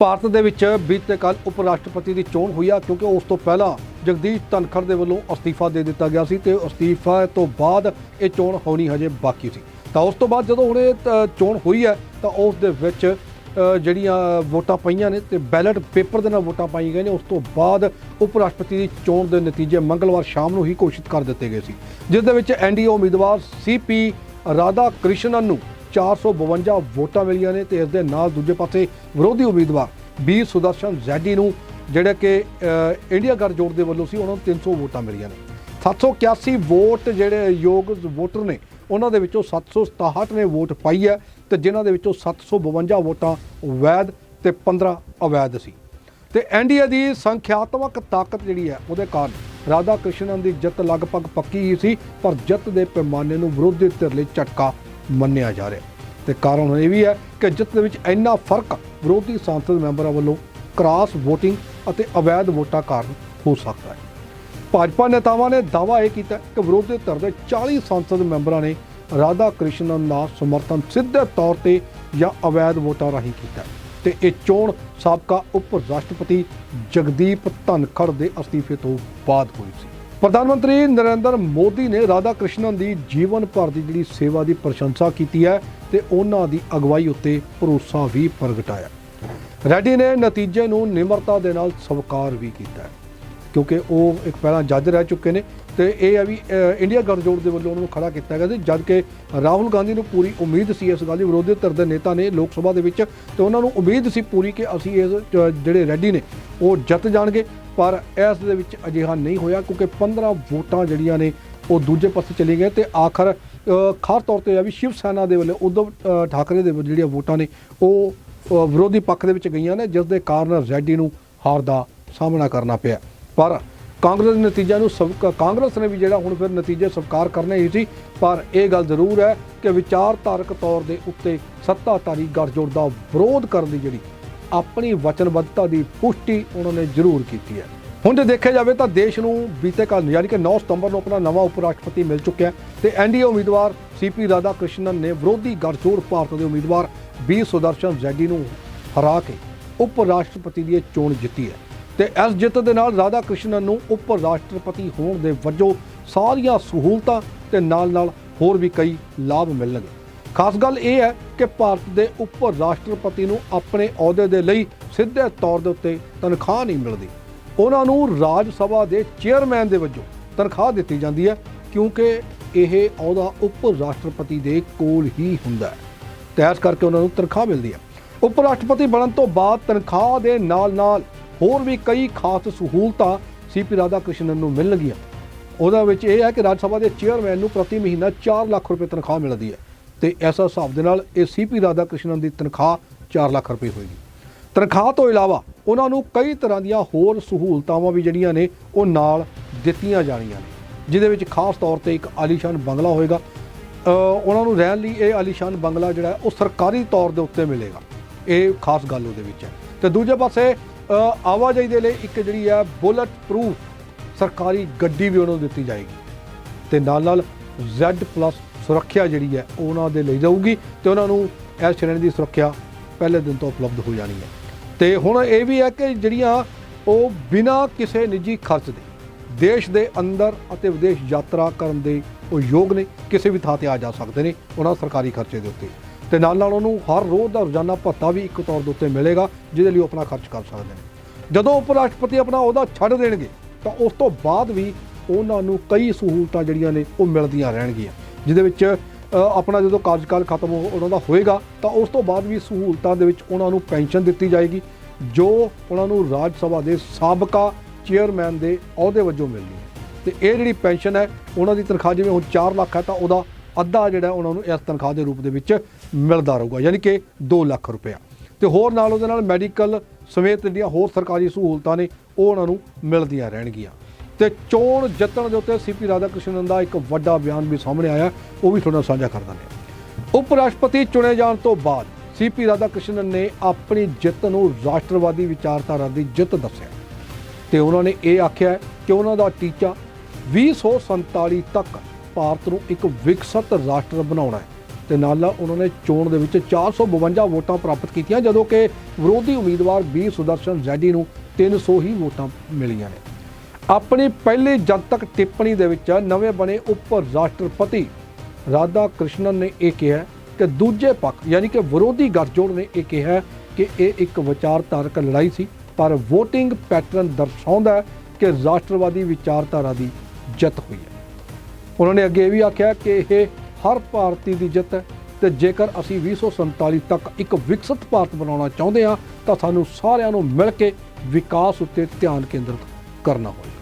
ਭਾਰਤ ਦੇ ਵਿੱਚ ਬੀਤੇ ਕੱਲ ਉਪ ਰਾਸ਼ਟਰਪਤੀ ਦੀ ਚੋਣ ਹੋਈ ਆ, ਕਿਉਂਕਿ ਉਸ ਤੋਂ ਪਹਿਲਾਂ ਜਗਦੀਸ਼ ਧਨਖੜ ਦੇ ਵੱਲੋਂ ਅਸਤੀਫਾ ਦੇ ਦਿੱਤਾ ਗਿਆ ਸੀ ਤੇ ਅਸਤੀਫਾ ਤੋਂ ਬਾਅਦ ਇਹ ਚੋਣ ਹੋਣੀ ਹਜੇ ਬਾਕੀ ਸੀ। ਤਾਂ ਉਸ ਤੋਂ ਬਾਅਦ ਜਦੋਂ ਹੁਣ ਇਹ ਚੋਣ ਹੋਈ ਹੈ, ਤਾਂ ਉਸ ਦੇ ਵਿੱਚ ਜਿਹੜੀਆਂ ਵੋਟਾਂ ਪਈਆਂ ਨੇ ਤੇ ਬੈਲਟ ਪੇਪਰ ਦੇ ਨਾਲ ਵੋਟਾਂ ਪਾਈ ਗਈਆਂ ਨੇ, ਉਸ ਤੋਂ ਬਾਅਦ ਉਪ ਰਾਸ਼ਟਰਪਤੀ ਦੀ ਚੋਣ ਦੇ ਨਤੀਜੇ ਮੰਗਲਵਾਰ ਸ਼ਾਮ ਨੂੰ ਹੀ ਘੋਸ਼ਿਤ ਕਰ ਦਿੱਤੇ ਗਏ ਸੀ। ਜਿਸ ਦੇ ਵਿੱਚ ਐਨਡੀਏ ਉਮੀਦਵਾਰ ਸੀਪੀ ਰਾਧਾ ਕ੍ਰਿਸ਼ਨਨ ਨੂੰ 452 ਵੋਟਾਂ ਮਿਲੀਆਂ ਨੇ ਤੇ ਇਸ ਦੇ ਨਾਲ ਦੂਜੇ ਪਾਸੇ ਵਿਰੋਧੀ ਉਮੀਦਵਾਰ ਬੀ ਸੁਦਰਸ਼ਨ ਜ਼ੈਡੀ ਨੂੰ, ਜਿਹੜੇ ਕਿ ਇੰਡੀਆ ਗੱਠਜੋੜ ਦੇ ਵੱਲੋਂ ਸੀ, ਉਹਨਾਂ ਨੂੰ 300 ਵੋਟਾਂ ਮਿਲੀਆਂ ਨੇ। 781 ਵੋਟ ਜਿਹੜੇ ਯੋਗ ਵੋਟਰ ਨੇ, ਉਹਨਾਂ ਦੇ ਵਿੱਚੋਂ 767 ਨੇ ਵੋਟ ਪਾਈ ਹੈ ਤੇ ਜਿਨ੍ਹਾਂ ਦੇ ਵਿੱਚੋਂ 752 ਵੋਟਾਂ ਵੈਧ ਤੇ 15 ਅਵੈਧ ਸੀ। ਤੇ ਐਨਡੀਏ ਦੀ ਸੰਖਿਆਤਮਕ ਤਾਕਤ ਜਿਹੜੀ ਹੈ, ਉਹਦੇ ਕਾਰਨ ਰਾਧਾ ਕ੍ਰਿਸ਼ਨਨ ਦੀ ਜਿੱਤ ਲਗਭਗ ਪੱਕੀ ਹੀ ਸੀ, ਪਰ ਜਿੱਤ ਦੇ ਪੈਮਾਨੇ ਨੂੰ ਵਿਰੋਧੀ ਧਿਰ ਲਈ ਝਟਕਾ ਮੰਨਿਆ ਜਾ ਰਿਹਾ। ਤੇ ਕਾਰਨ ਇਹ ਵੀ ਹੈ ਕਿ ਜਿੱਤ ਦੇ ਵਿੱਚ ਇੰਨਾ ਫ਼ਰਕ ਵਿਰੋਧੀ ਸੰਸਦ ਮੈਂਬਰਾਂ ਵੱਲੋਂ ਕ੍ਰਾਸ VOTING ਅਤੇ ਅਵੈਧ ਵੋਟਾਂ ਕਾਰਨ ਹੋ ਸਕਦਾ ਹੈ। ਭਾਜਪਾ ਨੇਤਾਵਾਂ ਨੇ ਦਾਅਵਾ ਇਹ ਕੀਤਾ ਕਿ ਵਿਰੋਧੀ ਧਿਰ ਦੇ 40 ਸੰਸਦ ਮੈਂਬਰਾਂ ਨੇ ਰਾਧਾ ਕ੍ਰਿਸ਼ਨਨ ਦਾ ਸਮਰਥਨ ਸਿੱਧੇ ਤੌਰ ਤੇ ਜਾਂ ਅਵੈਧ ਵੋਟਾਂ ਰਾਹੀਂ ਕੀਤਾ। ਹੈ ਤੇ ਇਹ ਚੋਣ ਸਾਬਕਾ ਉਪ ਰਾਸ਼ਟਰਪਤੀ ਜਗਦੀਪ ਧਨਖੜ ਦੇ ਅਸਤੀਫੇ ਤੋਂ ਬਾਅਦ ਹੋਈ ਸੀ। ਪ੍ਰਧਾਨ ਮੰਤਰੀ ਨਰਿੰਦਰ ਮੋਦੀ ਨੇ ਰਾਧਾ ਕ੍ਰਿਸ਼ਨਨ ਦੀ ਜੀਵਨ ਭਰ ਦੀ ਜਿਹੜੀ ਸੇਵਾ ਦੀ ਪ੍ਰਸ਼ੰਸਾ ਕੀਤੀ ਹੈ ਤੇ ਉਹਨਾਂ ਦੀ ਅਗਵਾਈ ਉੱਤੇ ਭਰੋਸਾ ਵੀ ਪ੍ਰਗਟਾਇਆ। ਰੈਡੀ ਨੇ ਨਤੀਜੇ ਨੂੰ ਨਿਮਰਤਾ ਦੇ ਨਾਲ ਸਵੀਕਾਰ ਵੀ ਕੀਤਾ ਹੈ, ਕਿਉਂਕਿ ਉਹ ਇੱਕ ਪਹਿਲਾਂ ਜੱਜ ਰਹਿ ਚੁੱਕੇ ਨੇ ਤੇ ਇਹ ਹੈ ਵੀ ਇੰਡੀਆ ਗਠਜੋੜ ਦੇ ਵੱਲੋਂ ਉਹਨਾਂ ਨੂੰ ਖੜਾ ਕੀਤਾ ਗਿਆ ਸੀ ਜਦ ਕਿ ਰਾਹੁਲ ਗਾਂਧੀ ਨੂੰ ਪੂਰੀ ਉਮੀਦ ਸੀ ਇਸ ਗੱਲ ਦੀ, ਵਿਰੋਧੀ ਧਿਰ ਦੇ ਨੇਤਾ ਨੇ ਲੋਕ ਸਭਾ ਦੇ ਵਿੱਚ ਤੇ ਉਹਨਾਂ ਨੂੰ ਉਮੀਦ ਸੀ ਪੂਰੀ ਕਿ ਅਸੀਂ ਇਸ ਜਿਹੜੇ ਰੈਡੀ ਨੇ ਉਹ ਜਿੱਤ ਜਾਣਗੇ। ਪਰ ਇਸ ਦੇ ਵਿੱਚ ਅਜਿਹਾ ਨਹੀਂ ਹੋਇਆ ਕਿਉਂਕਿ 15 ਵੋਟਾਂ ਜਿਹੜੀਆਂ ਨੇ ਉਹ ਦੂਜੇ ਪਾਸੇ ਚਲੇ ਗਏ ਤੇ ਆਖਰ ਖਾਸ ਤੌਰ ਤੇ ਆ ਵੀ ਸ਼ਿਵ ਸੈਨਾ ਦੇ ਵੱਲੋਂ ਉद्धਵ ਠਾਕਰੇ ਦੇ ਜਿਹੜੀਆਂ ਵੋਟਾਂ ਨੇ ਉਹ ਵਿਰੋਧੀ ਪੱਖ ਦੇ ਵਿੱਚ ਗਈਆਂ ਨੇ ਜਿਸ ਦੇ ਕਾਰਨ ਰੈਡੀ ਨੂੰ ਹਾਰ ਦਾ ਸਾਹਮਣਾ ਕਰਨਾ ਪਿਆ। ਪਰ ਕਾਂਗਰਸ ਦੇ ਨਤੀਜਿਆਂ ਨੂੰ ਸਵ ਕਾਂਗਰਸ ਨੇ ਵੀ ਜਿਹੜਾ ਹੁਣ ਫਿਰ ਨਤੀਜੇ ਸਵੀਕਾਰ ਕਰਨੇ ਹੀ ਸੀ, ਪਰ ਇਹ ਗੱਲ ਜ਼ਰੂਰ ਹੈ ਕਿ ਵਿਚਾਰਧਾਰਕ ਤੌਰ ਦੇ ਉੱਤੇ ਸੱਤਾਧਾਰੀ ਗੱਠਜੋੜ ਦਾ ਵਿਰੋਧ ਕਰਨ ਦੀ ਜਿਹੜੀ ਆਪਣੀ ਵਚਨਬੱਧਤਾ ਦੀ ਪੁਸ਼ਟੀ ਉਹਨਾਂ ਨੇ ਜ਼ਰੂਰ ਕੀਤੀ ਹੈ। ਹੁਣ ਜੇ ਦੇਖਿਆ ਜਾਵੇ ਤਾਂ ਦੇਸ਼ ਨੂੰ ਬੀਤੇ ਕੱਲ ਯਾਨੀ ਕਿ 9 ਸਤੰਬਰ ਨੂੰ ਆਪਣਾ ਨਵਾਂ ਉਪ ਰਾਸ਼ਟਰਪਤੀ ਮਿਲ ਚੁੱਕਿਆ ਹੈ ਤੇ ਐਨਡੀਏ ਉਮੀਦਵਾਰ ਸੀਪੀ ਰਾਧਾ ਕ੍ਰਿਸ਼ਨਨ ਨੇ ਵਿਰੋਧੀ ਗੱਠਜੋੜ ਭਾਰਤ ਦੇ ਉਮੀਦਵਾਰ ਬੀ ਸੁਦਰਸ਼ਨ ਜ਼ੈਡੀ ਨੂੰ ਹਰਾ ਕੇ ਉਪ ਰਾਸ਼ਟਰਪਤੀ ਦੀ ਇਹ ਚੋਣ ਜਿੱਤੀ ਹੈ। ਤੇ ਇਸ ਜਿੱਤ ਦੇ ਨਾਲ ਰਾਧਾ ਕ੍ਰਿਸ਼ਨਨ ਨੂੰ ਉਪ ਰਾਸ਼ਟਰਪਤੀ ਹੋਣ ਦੇ ਵਜੋਂ ਸਾਰੀਆਂ ਸਹੂਲਤਾਂ ਤੇ ਨਾਲ-ਨਾਲ ਹੋਰ ਵੀ ਕਈ ਲਾਭ ਮਿਲਣਗੇ। ਖਾਸ ਗੱਲ ਇਹ ਹੈ ਕਿ ਭਾਰਤ ਦੇ ਉਪ ਰਾਸ਼ਟਰਪਤੀ ਨੂੰ ਆਪਣੇ ਅਹੁਦੇ ਦੇ ਲਈ ਸਿੱਧੇ ਤੌਰ ਦੇ ਉੱਤੇ ਤਨਖਾਹ ਨਹੀਂ ਮਿਲਦੀ। ਉਹਨਾਂ ਨੂੰ ਰਾਜ ਸਭਾ ਦੇ ਚੇਅਰਮੈਨ ਦੇ ਵਜੋਂ ਤਨਖਾਹ ਦਿੱਤੀ ਜਾਂਦੀ ਹੈ, ਕਿਉਂਕਿ ਇਹ ਅਹੁਦਾ ਉਪ ਰਾਸ਼ਟਰਪਤੀ ਦੇ ਕੋਲ ਹੀ ਹੁੰਦਾ ਹੈ। ਤੇ ਇਸ ਕਰਕੇ ਉਹਨਾਂ ਨੂੰ ਤਨਖਾਹ ਮਿਲਦੀ ਹੈ। ਉਪ ਰਾਸ਼ਟਰਪਤੀ ਬਣਨ ਤੋਂ ਬਾਅਦ ਤਨਖਾਹ ਦੇ ਨਾਲ-ਨਾਲ ਹੋਰ ਵੀ ਕਈ ਖਾਸ ਸਹੂਲਤਾਂ ਸੀਪੀ ਰਾਧਾ ਕ੍ਰਿਸ਼ਨਨ ਨੂੰ ਮਿਲਣਗੀਆਂ। ਉਹਦਾ ਵਿੱਚ ਇਹ ਹੈ ਕਿ ਰਾਜ ਸਭਾ ਦੇ ਚੇਅਰਮੈਨ ਨੂੰ ਪ੍ਰਤੀ ਮਹੀਨਾ 4 ਲੱਖ ਰੁਪਏ ਤਨਖਾਹ ਮਿਲਦੀ ਹੈ। ਤੇ ਐਸਾ ਹਿਸਾਬ ਦੇ ਨਾਲ ਇਹ ਸੀਪੀ ਰਾਧਾ ਕ੍ਰਿਸ਼ਨਨ ਦੀ ਤਨਖਾਹ 4 ਲੱਖ ਰੁਪਏ ਹੋਏਗੀ। ਤਨਖਾਹ ਤੋਂ ਇਲਾਵਾ ਉਹਨਾਂ ਨੂੰ ਕਈ ਤਰ੍ਹਾਂ ਦੀਆਂ ਹੋਰ ਸਹੂਲਤਾਵਾਂ ਵੀ ਜਿਹੜੀਆਂ ਨੇ, ਉਹ ਨਾਲ ਦਿੱਤੀਆਂ ਜਾਣੀਆਂ ਨੇ, ਜਿਹਦੇ ਵਿੱਚ ਖਾਸ ਤੌਰ ਤੇ ਇੱਕ ਆਲੀਸ਼ਾਨ ਬੰਗਲਾ ਹੋਏਗਾ। ਉਹਨਾਂ ਨੂੰ ਰਹਿਣ ਲਈ ਇਹ ਆਲੀਸ਼ਾਨ ਬੰਗਲਾ ਜਿਹੜਾ ਉਹ ਸਰਕਾਰੀ ਤੌਰ ਦੇ ਉੱਤੇ ਮਿਲੇਗਾ। ਇਹ ਖਾਸ ਗੱਲ ਉਹਦੇ ਵਿੱਚ ਹੈ। ਤੇ ਦੂਜੇ ਪਾਸੇ ਆਵਾਜਾਈ ਦੇ ਲਈ ਇੱਕ ਜਿਹੜੀ ਹੈ ਬੁਲਟ ਪ੍ਰੂਫ ਸਰਕਾਰੀ ਗੱਡੀ ਵੀ ਉਹਨਾਂ ਨੂੰ ਦਿੱਤੀ ਜਾਏਗੀ। ਤੇ ਨਾਲ ਨਾਲ Z+ ਸੁਰੱਖਿਆ ਜਿਹੜੀ ਹੈ, ਉਹ ਉਹਨਾਂ ਦੇ ਲਈ ਜਾਊਗੀ ਤੇ ਉਹਨਾਂ ਨੂੰ ਇਸ ਸ਼੍ਰੇਣੀ ਦੀ ਸੁਰੱਖਿਆ ਪਹਿਲੇ ਦਿਨ ਤੋਂ ਉਪਲਬਧ ਹੋ ਜਾਣੀ ਹੈ। ਤੇ ਹੁਣ ਇਹ ਵੀ ਹੈ ਕਿ ਜਿਹੜੀਆਂ ਉਹ ਬਿਨਾਂ ਕਿਸੇ ਨਿੱਜੀ ਖਰਚ ਦੇ ਦੇਸ਼ ਦੇ ਅੰਦਰ ਅਤੇ ਵਿਦੇਸ਼ ਯਾਤਰਾ ਕਰਨ ਦੇ ਉਹ ਯੋਗ ਨੇ, ਕਿਸੇ ਵੀ ਥਾਂ ਤੇ ਆ ਜਾ ਸਕਦੇ ਨੇ ਉਹਨਾਂ ਸਰਕਾਰੀ ਖਰਚੇ ਦੇ ਉੱਤੇ। ਤੇ ਨਾਲ ਨਾਲ ਉਹਨੂੰ ਹਰ ਰੋਜ਼ ਦਾ ਰੋਜ਼ਾਨਾ ਭੱਤਾ ਵੀ ਇੱਕ ਤੌਰ ਦੇ ਉੱਤੇ ਮਿਲੇਗਾ, ਜਿਹਦੇ ਲਈ ਉਹ ਆਪਣਾ ਖਰਚ ਕਰ ਸਕਦੇ ਨੇ। ਜਦੋਂ ਉਪ ਰਾਸ਼ਟਰਪਤੀ ਆਪਣਾ ਉਹਦਾ ਛੱਡ ਦੇਣਗੇ, ਤਾਂ ਉਸ ਤੋਂ ਬਾਅਦ ਵੀ ਉਹਨਾਂ ਨੂੰ ਕਈ ਸਹੂਲਤਾਂ ਜਿਹੜੀਆਂ ਨੇ, ਉਹ ਮਿਲਦੀਆਂ ਰਹਿਣਗੀਆਂ। ਜਿਹਦੇ ਵਿੱਚ ਆਪਣਾ ਜਦੋਂ ਕਾਰਜਕਾਲ ਖਤਮ ਹੋ- ਉਹਨਾਂ ਦਾ ਹੋਏਗਾ, ਤਾਂ ਉਸ ਤੋਂ ਬਾਅਦ ਵੀ ਸਹੂਲਤਾਂ ਦੇ ਵਿੱਚ ਉਹਨਾਂ ਨੂੰ ਪੈਨਸ਼ਨ ਦਿੱਤੀ ਜਾਏਗੀ, ਜੋ ਉਹਨਾਂ ਨੂੰ ਰਾਜ ਸਭਾ ਦੇ ਸਾਬਕਾ ਚੇਅਰਮੈਨ ਦੇ ਅਹੁਦੇ ਵਜੋਂ ਮਿਲਣੀ ਹੈ। ਤੇ ਇਹ ਜਿਹੜੀ ਪੈਨਸ਼ਨ ਹੈ, ਉਹਨਾਂ ਦੀ ਤਨਖਾਹ ਜਿਵੇਂ ਹੁਣ 4 ਲੱਖ ਹੈ, ਤਾਂ ਉਹਦਾ ਅੱਧਾ ਜਿਹੜਾ ਉਹਨਾਂ ਨੂੰ ਇਸ ਤਨਖਾਹ ਦੇ ਰੂਪ ਦੇ ਵਿੱਚ ਮਿਲਦਾ ਰਹੂਗਾ, ਯਾਨੀ ਕਿ 2 ਲੱਖ ਰੁਪਇਆ। ਤੇ ਹੋਰ ਨਾਲ ਉਹਦੇ ਨਾਲ ਮੈਡੀਕਲ ਸਮੇਤ ਜਿਹੜੀਆਂ ਹੋਰ ਸਰਕਾਰੀ ਸਹੂਲਤਾਂ ਨੇ, ਉਹ ਉਹਨਾਂ ਨੂੰ ਮਿਲਦੀਆਂ ਰਹਿਣਗੀਆਂ। ਤੇ ਚੋਣ ਜਿੱਤਣ ਦੇ ਉੱਤੇ ਸੀਪੀ ਰਾਧਾ ਕ੍ਰਿਸ਼ਨਨ ਦਾ ਇੱਕ ਵੱਡਾ ਬਿਆਨ ਵੀ ਸਾਹਮਣੇ ਆਇਆ, ਉਹ ਵੀ ਤੁਹਾਡੇ ਨਾਲ ਸਾਂਝਾ ਕਰ ਦਿੰਦੇ ਉਪ ਰਾਸ਼ਟਰਪਤੀ ਚੁਣੇ ਜਾਣ ਤੋਂ ਬਾਅਦ ਸੀਪੀ ਰਾਧਾ ਕ੍ਰਿਸ਼ਨਨ ਨੇ ਆਪਣੀ ਜਿੱਤ ਨੂੰ ਰਾਸ਼ਟਰਵਾਦੀ ਵਿਚਾਰਧਾਰਾ ਦੀ ਜਿੱਤ ਦੱਸਿਆ। ਤੇ ਉਹਨਾਂ ਨੇ ਇਹ ਆਖਿਆ ਕਿ ਉਹਨਾਂ ਦਾ ਟੀਚਾ 2047 ਤੱਕ ਭਾਰਤ ਨੂੰ ਇੱਕ ਵਿਕਸਿਤ ਰਾਸ਼ਟਰ ਬਣਾਉਣਾ ਹੈ। ਤੇ ਨਾਲ ਨਾਲ ਉਹਨਾਂ ਨੇ ਚੋਣ ਦੇ ਵਿੱਚ 452 ਵੋਟਾਂ ਪ੍ਰਾਪਤ ਕੀਤੀਆਂ, ਜਦੋਂ ਕਿ ਵਿਰੋਧੀ ਉਮੀਦਵਾਰ ਬੀ ਸੁਦਰਸ਼ਨ ਜ਼ੈਡੀ ਨੂੰ 300 ਹੀ ਵੋਟਾਂ ਮਿਲੀਆਂ ਨੇ। ਆਪਣੀ ਪਹਿਲੀ ਜਨਤਕ ਟਿੱਪਣੀ ਦੇ ਵਿੱਚ ਨਵੇਂ ਬਣੇ ਉਪ ਰਾਸ਼ਟਰਪਤੀ ਰਾਧਾ ਕ੍ਰਿਸ਼ਨਨ ਨੇ ਇਹ ਕਿਹਾ ਕਿ ਦੂਜੇ ਪੱਖ, ਯਾਨੀ ਕਿ ਵਿਰੋਧੀ ਗੱਠਜੋੜ ਨੇ ਇਹ ਕਿਹਾ ਕਿ ਇਹ ਇੱਕ ਵਿਚਾਰਧਾਰਕ ਲੜਾਈ ਸੀ, ਪਰ VOTING ਪੈਟਰਨ ਦਰਸਾਉਂਦਾ ਹੈ ਕਿ ਰਾਸ਼ਟਰਵਾਦੀ ਵਿਚਾਰਧਾਰਾ ਦੀ ਜਿੱਤ ਹੋਈ ਹੈ। ਉਹਨਾਂ ਨੇ ਅੱਗੇ ਇਹ ਵੀ ਆਖਿਆ ਕਿ ਇਹ ਹਰ ਭਾਰਤੀ ਦੀ ਜਿੱਤ ਹੈ ਤੇ ਜੇਕਰ ਅਸੀਂ 2047 ਤੱਕ ਇੱਕ ਵਿਕਸਿਤ ਭਾਰਤ ਬਣਾਉਣਾ ਚਾਹੁੰਦੇ ਹਾਂ, ਤਾਂ ਸਾਨੂੰ ਸਾਰਿਆਂ ਨੂੰ ਮਿਲ ਕੇ ਵਿਕਾਸ ਉੱਤੇ ਧਿਆਨ ਕੇਂਦਰਿਤ ਕਰਨਾ ਹੋਵੇਗਾ